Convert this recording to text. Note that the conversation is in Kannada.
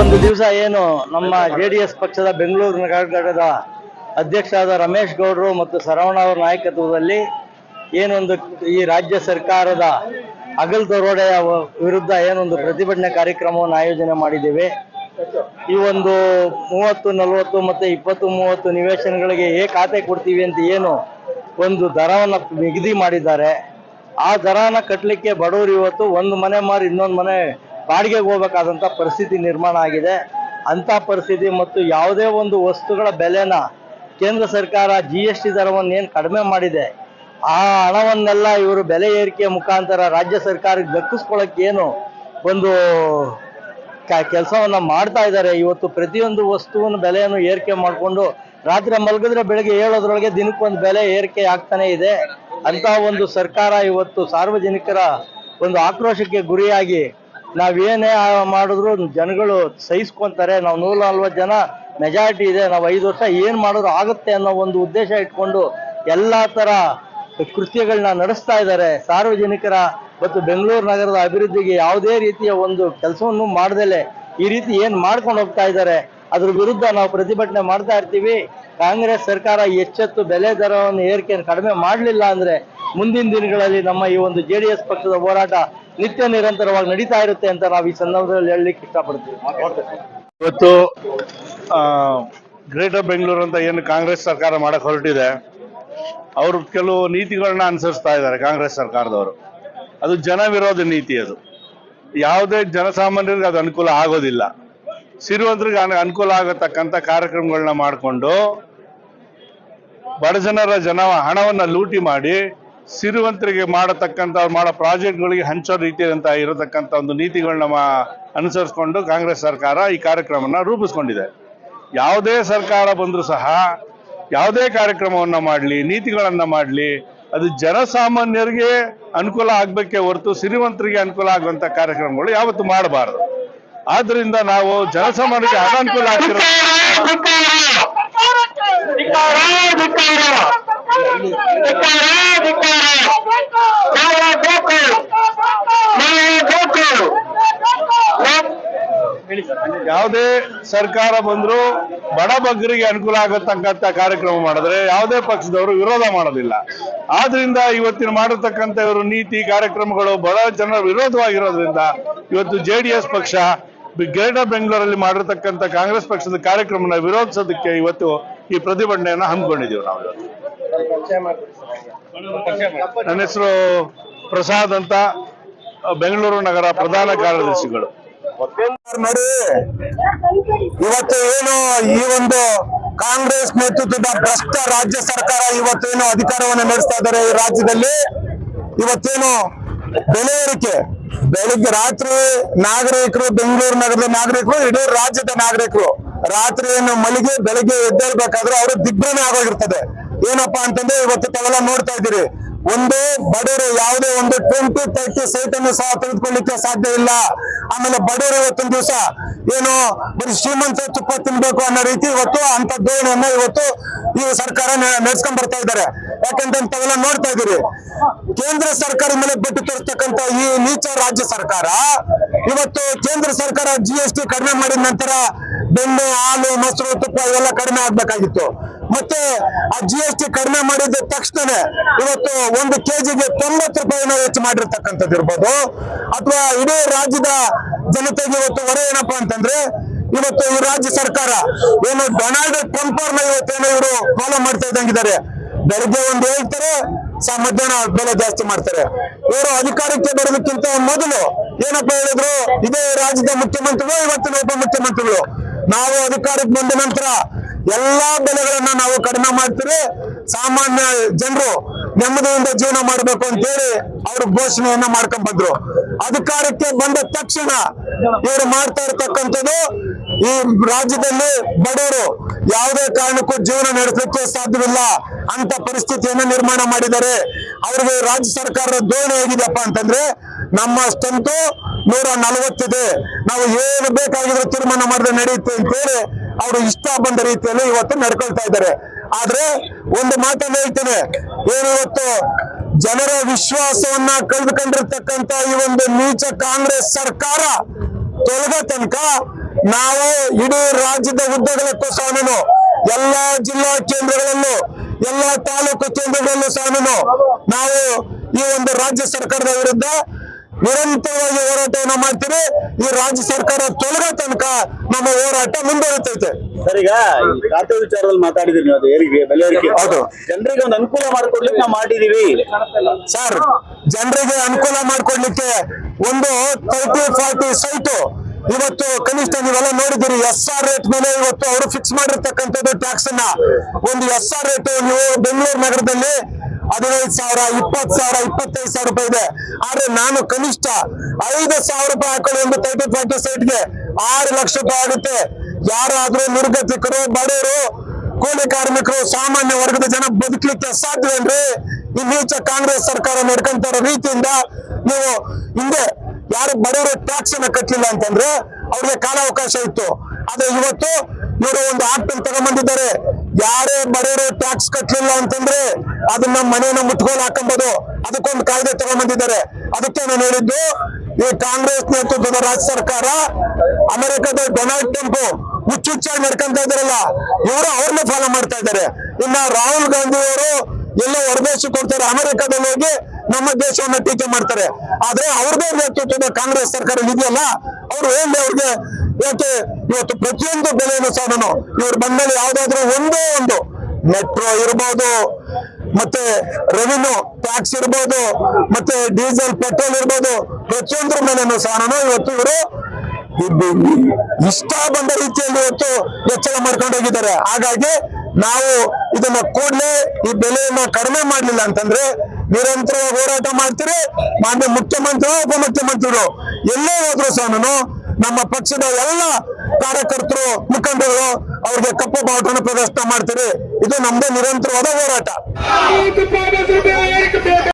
ಒಂದು ದಿವಸ ಏನು ನಮ್ಮ ಜೆ ಡಿ ಎಸ್ ಪಕ್ಷದ ಬೆಂಗಳೂರು ಘಟಕದ ಅಧ್ಯಕ್ಷರಾದ ರಮೇಶ್ ಗೌಡರು ಮತ್ತು ಸರವಣ ಅವರ ನಾಯಕತ್ವದಲ್ಲಿ ಏನೊಂದು ಈ ರಾಜ್ಯ ಸರ್ಕಾರದ ಅಗಲ್ ದರೋಡೆಯ ವಿರುದ್ಧ ಏನೊಂದು ಪ್ರತಿಭಟನೆ ಕಾರ್ಯಕ್ರಮವನ್ನು ಆಯೋಜನೆ ಮಾಡಿದ್ದೇವೆ. ಈ ಒಂದು ಮೂವತ್ತು, ನಲವತ್ತು ಮತ್ತು ಇಪ್ಪತ್ತು, ಮೂವತ್ತು ನಿವೇಶನಗಳಿಗೆ ಏ ಖಾತೆ ಕೊಡ್ತೀವಿ ಅಂತ ಏನು ಒಂದು ದರವನ್ನು ನಿಗದಿ ಮಾಡಿದ್ದಾರೆ. ಆ ದರನ ಕಟ್ಟಲಿಕ್ಕೆ ಬಡವರು ಇವತ್ತು ಒಂದು ಮನೆ ಮಾರಿ ಇನ್ನೊಂದು ಮನೆ ಬಾಡಿಗೆಗೆ ಹೋಗ್ಬೇಕಾದಂಥ ಪರಿಸ್ಥಿತಿ ನಿರ್ಮಾಣ ಆಗಿದೆ. ಅಂಥ ಪರಿಸ್ಥಿತಿ ಮತ್ತು ಯಾವುದೇ ಒಂದು ವಸ್ತುಗಳ ಬೆಲೆನ ಕೇಂದ್ರ ಸರ್ಕಾರ ಜಿ ಎಸ್ ಟಿ ದರವನ್ನು ಏನು ಕಡಿಮೆ ಮಾಡಿದೆ, ಆ ಹಣವನ್ನೆಲ್ಲ ಇವರು ಬೆಲೆ ಏರಿಕೆ ಮುಖಾಂತರ ರಾಜ್ಯ ಸರ್ಕಾರಕ್ಕೆ ದಕ್ಕಿಸ್ಕೊಳ್ಳೋಕೆ ಏನು ಒಂದು ಕೆಲಸವನ್ನ ಮಾಡ್ತಾ ಇದ್ದಾರೆ. ಇವತ್ತು ಪ್ರತಿಯೊಂದು ವಸ್ತುವನ್ನು ಬೆಲೆಯನ್ನು ಏರಿಕೆ ಮಾಡಿಕೊಂಡು ರಾತ್ರಿ ಮಲಗಿದ್ರೆ ಬೆಳಗ್ಗೆ ಏಳೋದ್ರೊಳಗೆ ದಿನಕ್ಕೊಂದು ಬೆಲೆ ಏರಿಕೆ ಆಗ್ತಾನೆ ಇದೆ. ಅಂತ ಒಂದು ಸರ್ಕಾರ ಇವತ್ತು ಸಾರ್ವಜನಿಕರ ಒಂದು ಆಕ್ರೋಶಕ್ಕೆ ಗುರಿಯಾಗಿ ನಾವೇನೇ ಮಾಡಿದ್ರು ಜನಗಳು ಸಹಿಸ್ಕೊಂತಾರೆ, ನಾವು ನೂರ ನಲ್ವತ್ತು ಜನ ಮೆಜಾರಿಟಿ ಇದೆ, ನಾವು ಐದು ವರ್ಷ ಏನು ಮಾಡಿದ್ರು ಆಗುತ್ತೆ ಅನ್ನೋ ಒಂದು ಉದ್ದೇಶ ಇಟ್ಕೊಂಡು ಎಲ್ಲ ಥರ ಕೃತ್ಯಗಳನ್ನ ನಡೆಸ್ತಾ ಇದ್ದಾರೆ. ಸಾರ್ವಜನಿಕರ ಮತ್ತು ಬೆಂಗಳೂರು ನಗರದ ಅಭಿವೃದ್ಧಿಗೆ ಯಾವುದೇ ರೀತಿಯ ಒಂದು ಕೆಲಸವನ್ನು ಮಾಡ್ದಲೆ ಈ ರೀತಿ ಏನು ಮಾಡ್ಕೊಂಡು ಹೋಗ್ತಾ ಇದ್ದಾರೆ, ಅದ್ರ ವಿರುದ್ಧ ನಾವು ಪ್ರತಿಭಟನೆ ಮಾಡ್ತಾ ಇರ್ತೀವಿ. ಕಾಂಗ್ರೆಸ್ ಸರ್ಕಾರ ಎಚ್ಚೆತ್ತು ಬೆಲೆ ದರವನ್ನು ಏರಿಕೆಯನ್ನು ಕಡಿಮೆ ಮಾಡಲಿಲ್ಲ ಅಂದ್ರೆ ಮುಂದಿನ ದಿನಗಳಲ್ಲಿ ನಮ್ಮ ಈ ಒಂದು ಜೆ ಪಕ್ಷದ ಹೋರಾಟ ನಿತ್ಯ ನಿರಂತರವಾಗಿ ನಡೀತಾ ಇರುತ್ತೆ ಅಂತ ನಾವು ಈ ಸಂದರ್ಭದಲ್ಲಿ ಹೇಳಲಿಕ್ಕೆ ಇಷ್ಟಪಡ್ತೀವಿ. ಇವತ್ತು ಗ್ರೇಟರ್ ಬೆಂಗಳೂರು ಅಂತ ಏನು ಕಾಂಗ್ರೆಸ್ ಸರ್ಕಾರ ಮಾಡಕ್ ಹೊರಟಿದೆ, ಅವರು ಕೆಲವು ನೀತಿಗಳನ್ನ ಅನುಸರಿಸ್ತಾ ಇದ್ದಾರೆ ಕಾಂಗ್ರೆಸ್ ಸರ್ಕಾರದವರು. ಅದು ಜನ ವಿರೋಧ ನೀತಿ ಅದು. ಯಾವುದೇ ಜನಸಾಮಾನ್ಯರಿಗೆ ಅದು ಅನುಕೂಲ ಆಗೋದಿಲ್ಲ. ಸಿರಿವಂತರಿಗೆ ಅನು- ಅನುಕೂಲ ಆಗತಕ್ಕಂಥ ಕಾರ್ಯಕ್ರಮಗಳನ್ನ ಮಾಡಿಕೊಂಡು ಬಡ ಜನರ ಜನ ಹಣವನ್ನ ಲೂಟಿ ಮಾಡಿ ಸಿರಿವಂತರಿಗೆ ಮಾಡತಕ್ಕಂಥ ಮಾಡೋ ಪ್ರಾಜೆಕ್ಟ್ಗಳಿಗೆ ಹಂಚೋ ರೀತಿಯಂತ ಇರತಕ್ಕಂಥ ಒಂದು ನೀತಿಗಳನ್ನ ಅನುಸರಿಸ್ಕೊಂಡು ಕಾಂಗ್ರೆಸ್ ಸರ್ಕಾರ ಈ ಕಾರ್ಯಕ್ರಮನ ರೂಪಿಸ್ಕೊಂಡಿದೆ. ಯಾವುದೇ ಸರ್ಕಾರ ಬಂದರೂ ಸಹ ಯಾವುದೇ ಕಾರ್ಯಕ್ರಮವನ್ನ ಮಾಡಲಿ, ನೀತಿಗಳನ್ನ ಮಾಡಲಿ, ಅದು ಜನಸಾಮಾನ್ಯರಿಗೆ ಅನುಕೂಲ ಆಗಬೇಕೇ ಹೊರತು ಸಿರಿವಂತರಿಗೆ ಅನುಕೂಲ ಆಗುವಂತ ಕಾರ್ಯಕ್ರಮಗಳು ಯಾವತ್ತು ಮಾಡಬಾರದು. ಆದ್ರಿಂದ ನಾವು ಜನಸಾಮಾನ್ಯರಿಗೆ ಅನಾನುಕೂಲ ಆಗ್ತಿರೋ ಯಾವುದೇ ಸರ್ಕಾರ ಬಂದ್ರು ಬಡ ಬಗ್ಗರಿಗೆ ಅನುಕೂಲ ಆಗತಕ್ಕಂತ ಕಾರ್ಯಕ್ರಮ ಮಾಡಿದ್ರೆ ಯಾವುದೇ ಪಕ್ಷದವರು ವಿರೋಧ ಮಾಡೋದಿಲ್ಲ. ಆದ್ರಿಂದ ಇವತ್ತಿನ ಮಾಡಿರ್ತಕ್ಕಂಥ ಇವರು ನೀತಿ ಕಾರ್ಯಕ್ರಮಗಳು ಬಡ ಜನರ ವಿರೋಧವಾಗಿರೋದ್ರಿಂದ ಇವತ್ತು ಜೆ ಪಕ್ಷ ಗ್ರೇಟರ್ ಬೆಂಗಳೂರಲ್ಲಿ ಮಾಡಿರ್ತಕ್ಕಂಥ ಕಾಂಗ್ರೆಸ್ ಪಕ್ಷದ ಕಾರ್ಯಕ್ರಮನ ವಿರೋಧಿಸೋದಕ್ಕೆ ಇವತ್ತು ಈ ಪ್ರತಿಭಟನೆಯನ್ನ ಹಮ್ಮಿಕೊಂಡಿದ್ದೀವಿ ನಾವು ಇವತ್ತು. ನನ್ನ ಹೆಸರು ಪ್ರಸಾದ್ ಅಂತ, ಬೆಂಗಳೂರು ನಗರ ಪ್ರಧಾನ ಕಾರ್ಯದರ್ಶಿಗಳು. ನೋಡಿ ಇವತ್ತು ಏನು ಈ ಒಂದು ಕಾಂಗ್ರೆಸ್ ನೇತೃತ್ವದ ಭ್ರಷ್ಟ ರಾಜ್ಯ ಸರ್ಕಾರ ಇವತ್ತೇನು ಅಧಿಕಾರವನ್ನು ನಡೆಸ್ತಾ ಇದ್ದಾರೆ ಈ ರಾಜ್ಯದಲ್ಲಿ? ಇವತ್ತೇನು ಬೆಲೆ ಏರಿಕೆ? ಬೆಳಿಗ್ಗೆ ರಾತ್ರಿ ನಾಗರಿಕರು ಬೆಂಗಳೂರು ನಗರದ ನಾಗರಿಕರು, ಇಡೀ ರಾಜ್ಯದ ನಾಗರಿಕರು ರಾತ್ರಿ ಏನು ಮಲಿಗೆ ಬೆಳಿಗ್ಗೆ ಎದ್ದೇಳ್ಬೇಕಾದ್ರೆ ಅವರು ದಿಗ್ಭ್ರಮೆ ಆಗೋಗಿರ್ತದೆ. ಏನಪ್ಪಾ ಅಂತಂದ್ರೆ ಇವತ್ತು ತಾವೆಲ್ಲ ನೋಡ್ತಾ ಇದ್ದೀರಿ. ಒಂದು ಬಡವರು ಯಾವುದೇ ಒಂದು ಟ್ವೆಂಟಿ ತರ್ಟಿ ಸೈಟ್ ಅನ್ನು ಸಹ ತೆಗೆದುಕೊಳ್ಳಿಕ್ಕೆ ಸಾಧ್ಯ ಇಲ್ಲ. ಆಮೇಲೆ ಬಡವರು ಇವತ್ತಿನ ದಿವಸ ಏನು ಬರೀ ಶ್ರೀಮಂತ ತುಪ್ಪ ತಿನ್ಬೇಕು ಅನ್ನೋ ರೀತಿ ಇವತ್ತು ಅಂತ ಧೋರಣೆಯನ್ನ ಇವತ್ತು ಈ ಸರ್ಕಾರ ನಡೆಸ್ಕೊಂಡ್ ಬರ್ತಾ ಇದ್ದಾರೆ. ಯಾಕಂತ ತಾವೆಲ್ಲ ನೋಡ್ತಾ ಇದೀರಿ ಕೇಂದ್ರ ಸರ್ಕಾರ ಮೇಲೆ ಬಿಟ್ಟು ತೋರಿಸ್ತಕ್ಕಂತ ಈ ನೀಚ ರಾಜ್ಯ ಸರ್ಕಾರ ಇವತ್ತು ಕೇಂದ್ರ ಸರ್ಕಾರ ಜಿ ಎಸ್ ಟಿ ಕಡಿಮೆ ಮಾಡಿದ ನಂತರ ಬೆಣ್ಣೆ, ಹಾಲು, ಮೊಸರು, ತುಪ್ಪ ಇವೆಲ್ಲ ಕಡಿಮೆ ಆಗ್ಬೇಕಾಗಿತ್ತು. ಮತ್ತೆ ಆ ಜಿ ಎಸ್ ಟಿ ಕಡಿಮೆ ಮಾಡಿದ ತಕ್ಷಣ ಇವತ್ತು ಒಂದು ಕೆಜಿಗೆ ತೊಂಬತ್ತು ರೂಪಾಯಿನ ಹೆಚ್ಚು ಮಾಡಿರ್ತಕ್ಕಂಥದ್ದು ಇರ್ಬೋದು. ಅಥವಾ ಇಡೀ ರಾಜ್ಯದ ಜನತೆಗೆ ಇವತ್ತು ಹೊರೆ ಏನಪ್ಪಾ ಅಂತಂದ್ರೆ, ಇವತ್ತು ಈ ರಾಜ್ಯ ಸರ್ಕಾರ ಏನು ಡೊನಾಲ್ಡ್ ಟ್ರಂಪ್ ಅವ್ರನ್ನ ಇವತ್ತೇನೋ ಇವರು ಫಾಲೋ ಮಾಡ್ತಾ ಇದ್ದಂಗಿದ್ದಾರೆ. ಬೆಳಗ್ಗೆ ಒಂದು ಹೇಳ್ತಾರೆ ಸ ಮಧ್ಯಾಹ್ನ ಬೆಲೆ ಜಾಸ್ತಿ ಮಾಡ್ತಾರೆ. ಇವರು ಅಧಿಕಾರಕ್ಕೆ ಬರೋದಕ್ಕಿಂತ ಮೊದಲು ಏನಪ್ಪಾ ಹೇಳಿದ್ರು, ಇದೇ ರಾಜ್ಯದ ಮುಖ್ಯಮಂತ್ರಿಗಳು, ಇವತ್ತಿನ ಉಪಮುಖ್ಯಮಂತ್ರಿಗಳು. ನಾವು ಅಧಿಕಾರಕ್ಕೆ ಬಂದ ನಂತರ ಎಲ್ಲಾ ಬೆಲೆಗಳನ್ನ ನಾವು ಕಡಿಮೆ ಮಾಡ್ತೀವಿ ಸಾಮಾನ್ಯ ಜನರು ನೆಮ್ಮದಿಯಿಂದ ಜೀವನ ಮಾಡಬೇಕು ಅಂತ ಹೇಳಿ ಅವರು ಘೋಷಣೆಯನ್ನ ಮಾಡ್ಕೊಂಡ್ ಅಧಿಕಾರಕ್ಕೆ ಬಂದ ತಕ್ಷಣ ಇವರು ಮಾಡ್ತಾ ಇರ್ತಕ್ಕಂಥದ್ದು ಈ ರಾಜ್ಯದಲ್ಲಿ ಬಡವರು ಯಾವುದೇ ಕಾರಣಕ್ಕೂ ಜೀವನ ನಡೆಸಲಿಕ್ಕೆ ಸಾಧ್ಯವಿಲ್ಲ ಅಂತ ಪರಿಸ್ಥಿತಿಯನ್ನು ನಿರ್ಮಾಣ ಮಾಡಿದ್ದಾರೆ. ಅವ್ರಿಗೆ ರಾಜ್ಯ ಸರ್ಕಾರದ ಧೋರಣೆ ಹೇಗಿದೆಯಪ್ಪ ಅಂತಂದ್ರೆ ನಮ್ಮ ಸ್ಟಂತು ನೂರ ನಲವತ್ತಿದೆ ನಾವು ಏನು ಬೇಕಾಗಿದ್ರು ತೀರ್ಮಾನ ಮಾಡಿದ್ರೆ ನಡೆಯುತ್ತೆ ಅಂತೇಳಿ ಅವರು ಇಷ್ಟ ಬಂದ ರೀತಿಯಲ್ಲಿ ಇವತ್ತು ನಡ್ಕೊಳ್ತಾ ಇದ್ದಾರೆ. ಆದ್ರೆ ಒಂದು ಮಾತನ್ನ ಹೇಳ್ತೇನೆ. ಏನು ಇವತ್ತು ಜನರ ವಿಶ್ವಾಸವನ್ನ ಕಳೆದುಕೊಂಡಿರ್ತಕ್ಕಂತ ಈ ಒಂದು ನೀಚ ಕಾಂಗ್ರೆಸ್ ಸರ್ಕಾರ ತೊಲಗ ತನಕ ನಾವು ಇಡೀ ರಾಜ್ಯದ ಉದ್ದಗಲಕ್ಕೂ ಸಹ ಎಲ್ಲಾ ಜಿಲ್ಲಾ ಕೇಂದ್ರಗಳಲ್ಲೂ, ಎಲ್ಲಾ ತಾಲೂಕು ಕೇಂದ್ರಗಳಲ್ಲೂ ಸಹ ನಾವು ಈ ಒಂದು ರಾಜ್ಯ ಸರ್ಕಾರದ ವಿರುದ್ಧ ನಿರಂತರವಾಗಿ ಹೋರಾಟವನ್ನ ಮಾಡ್ತೀವಿ. ಈ ರಾಜ್ಯ ಸರ್ಕಾರ ತೊಲಗೋ ತನಕ ನಮ್ಮ ಹೋರಾಟ ಮುಂದುವರಿತೈತೆ. ಸರಿಗ? ಖಾತೆ ವಿಚಾರದಲ್ಲಿ ಮಾತಾಡಿದ್ರಿ ನೀವು ಅದು ಏರಿಕೆ ಬೆಲೆ ಏರಿಕೆ ಹೌದು. ಜನರಿಗೆ ಒಂದು ಅನುಕೂಲ ಮಾಡ್ಕೊಡ್ಲಿಕ್ಕೆ ನಾವು ಮಾಡಿದೀವಿ. ಸರ್ ಜನರಿಗೆ ಅನುಕೂಲ ಮಾಡ್ಕೊಡ್ಲಿಕ್ಕೆ ಒಂದು ತರ್ಟಿ ಫಾರ್ಟಿ ಸೈಟು. ಇವತ್ತು ಕನಿಷ್ಠ ನೀವೆಲ್ಲ ನೋಡಿದಿರಿ ಎಸ್ ಆರ್ ರೇಟ್ ಮೇಲೆ ಇವತ್ತು ಅವರು ಫಿಕ್ಸ್ ಮಾಡಿರ್ತಕ್ಕಂಥದ್ದು ಟ್ಯಾಕ್ಸ್ ಅನ್ನ. ಒಂದು ಎಸ್ ಆರ್ ರೇಟ್ ನೀವು ಬೆಂಗಳೂರು ನಗರದಲ್ಲಿ ಹದಿನೈದು ಸಾವಿರ, ಇಪ್ಪತ್ತು ಸಾವಿರ, ಇಪ್ಪತ್ತೈದು ಸಾವಿರ ರೂಪಾಯಿ ಇದೆ. ಆದ್ರೆ ನಾನು ಕನಿಷ್ಠ ಐದು ಸಾವಿರ ರೂಪಾಯಿ ಹಾಕೊಳ್ಳಿ ಒಂದು ತರ್ಟಿ ಫಾರ್ಟಿ ಸೈಟ್ಗೆ ಆರು ಲಕ್ಷ ರೂಪಾಯಿ ಆಗುತ್ತೆ. ಯಾರಾದ್ರೂ ನಿರ್ಗತಿಕರು ಬಡವರು, ಕೂಲಿ ಕಾರ್ಮಿಕರು, ಸಾಮಾನ್ಯ ವರ್ಗದ ಜನ ಬದುಕಲಿಕ್ಕೆ ಸಾಧ್ಯವೇನ್ರಿ? ಈ ನೀಚ ಕಾಂಗ್ರೆಸ್ ಸರ್ಕಾರ ನಡ್ಕೊಂತ ರೀತಿಯಿಂದ ನೀವು ಹಿಂದೆ ಯಾರು ಬಡವರು ಟ್ಯಾಕ್ಸ್ ಅನ್ನ ಕಟ್ಟಲಿಲ್ಲ ಅಂತಂದ್ರೆ ಅವ್ರಿಗೆ ಕಾಲಾವಕಾಶ ಇತ್ತು. ಆದ್ರೆ ಇವತ್ತು ಇವರು ಒಂದು ಆಕ್ಟ್ ತಗೊಂಡ್ಬಂದಿದ್ದಾರೆ ಯಾರೇ ಬಡವರು ಟ್ಯಾಕ್ಸ್ ಕಟ್ಟಲಿಲ್ಲ ಅಂತಂದ್ರೆ ಅದನ್ನ ಮನೆಯನ್ನ ಮುಟ್ಕೊಂಡು ಹಾಕೊಂಬೋದು. ಅದಕ್ಕೊಂದು ಕಾಯ್ದೆ ತಗೊಂಡ್ಬಂದಿದ್ದಾರೆ ಅದಕ್ಕೆ ನಾನು ಹೇಳಿದ್ದು, ಈ ಕಾಂಗ್ರೆಸ್ ನೇತೃತ್ವದ ರಾಜ್ಯ ಸರ್ಕಾರ ಅಮೆರಿಕದ ಡೊನಾಲ್ಡ್ ಟ್ರಂಪ್ ಹುಚ್ಚುಚ್ಚಾಗಿ ನಡ್ಕೊಂತ ಇದಾರಲ್ಲ ಇವರು ಅವ್ರನ್ನ ಫಾಲೋ ಮಾಡ್ತಾ ಇದ್ದಾರೆ. ಇನ್ನ ರಾಹುಲ್ ಗಾಂಧಿ ಅವರು ಎಲ್ಲ ಹೊರದೇಶಕ್ಕೆ ಹೋಗ್ತಾರೆ, ಅಮೆರಿಕದಲ್ಲಿ ಹೋಗಿ ನಮ್ಮ ದೇಶವನ್ನ ಟೀಕೆ ಮಾಡ್ತಾರೆ. ಆದ್ರೆ ಅವ್ರದೇ ನೇತೃತ್ವದ ಕಾಂಗ್ರೆಸ್ ಸರ್ಕಾರ ಇದೆಯಲ್ಲ, ಅವ್ರು ಹೇಳಿ ಅವ್ರಿಗೆ ಯಾಕೆ? ಇವತ್ತು ಪ್ರತಿಯೊಂದು ಬೆಲೆಯನ್ನು ಸಹ ನಾನು ಇವ್ರ ಬಂದ್ಮೇಲೆ ಯಾವ್ದಾದ್ರು ಒಂದೇ ಒಂದು ಮೆಟ್ರೋ ಇರ್ಬೋದು, ಮತ್ತೆ ರೆವಿನ್ಯೂ ಟ್ಯಾಕ್ಸ್ ಇರ್ಬೋದು, ಮತ್ತೆ ಡೀಸೆಲ್ ಪೆಟ್ರೋಲ್ ಇರ್ಬೋದು, ಪ್ರತಿಯೊಂದ್ರ ಮೇಲೆನೂ ಸಹ ನಾನು ಇವತ್ತು ಇವರು ಇಷ್ಟ ಬಂದ ರೀತಿಯಲ್ಲಿ ಇವತ್ತು ಹೆಚ್ಚಳ ಮಾಡ್ಕೊಂಡು ಹೋಗಿದ್ದಾರೆ. ಹಾಗಾಗಿ ನಾವು ಇದನ್ನ ಕೂಡಲೇ ಈ ಬೆಲೆಯನ್ನ ಕಡಿಮೆ ಮಾಡಲಿಲ್ಲ ಅಂತಂದ್ರೆ ನಿರಂತರ ಹೋರಾಟ ಮಾಡ್ತೀರಿ, ಮಾನ್ಯ ಮುಖ್ಯಮಂತ್ರಿ ಉಪಮುಖ್ಯಮಂತ್ರಿಗಳು ಎಲ್ಲೇ ಹೋದ್ರು ಸಹ ನಮ್ಮ ಪಕ್ಷದ ಎಲ್ಲ ಕಾರ್ಯಕರ್ತರು ಮುಖಂಡರು ಅವ್ರಿಗೆ ಕಪ್ಪು ಬಾವುಟನ ಪ್ರದರ್ಶನ ಮಾಡ್ತೀರಿ. ಇದು ನಮ್ದೇ ನಿರಂತರವಾದ ಹೋರಾಟ.